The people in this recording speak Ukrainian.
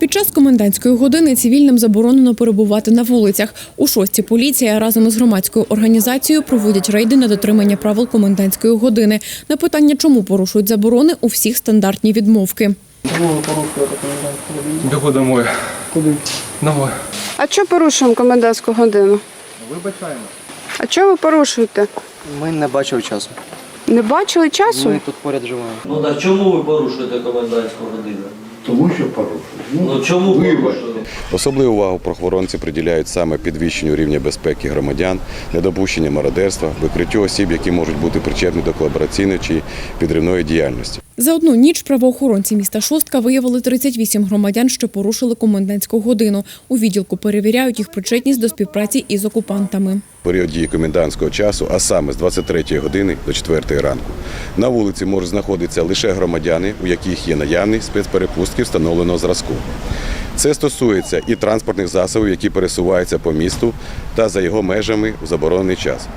Під час комендантської години цивільним заборонено перебувати на вулицях. У шостій поліція разом із громадською організацією проводять рейди на дотримання правил комендантської години. На питання, чому порушують заборони, у всіх стандартні відмовки. Годину? Домой. Куди? Домой. А чого порушуємо комендантську годину? Вибачаємо. А чого ви порушуєте? Ми не бачили часу. Не бачили часу? Ми тут поряд живемо. Ну так чому ви порушуєте комендантську годину? Тому що порушують. Ну чому вибачте. Особливу увагу правоохоронці приділяють саме підвищенню рівня безпеки громадян, недопущення мародерства, викриттю осіб, які можуть бути причетні до колабораційної чи підривної діяльності. За одну ніч правоохоронці міста Шостка виявили 38 громадян, що порушили комендантську годину. У відділку перевіряють їх причетність до співпраці із окупантами. Період дії комендантського часу, а саме з 23 години до 4 ранку, на вулиці можуть знаходитися лише громадяни, у яких є наявні спецперепустки встановленого зразку. Це стосується і транспортних засобів, які пересуваються по місту та за його межами у заборонений час.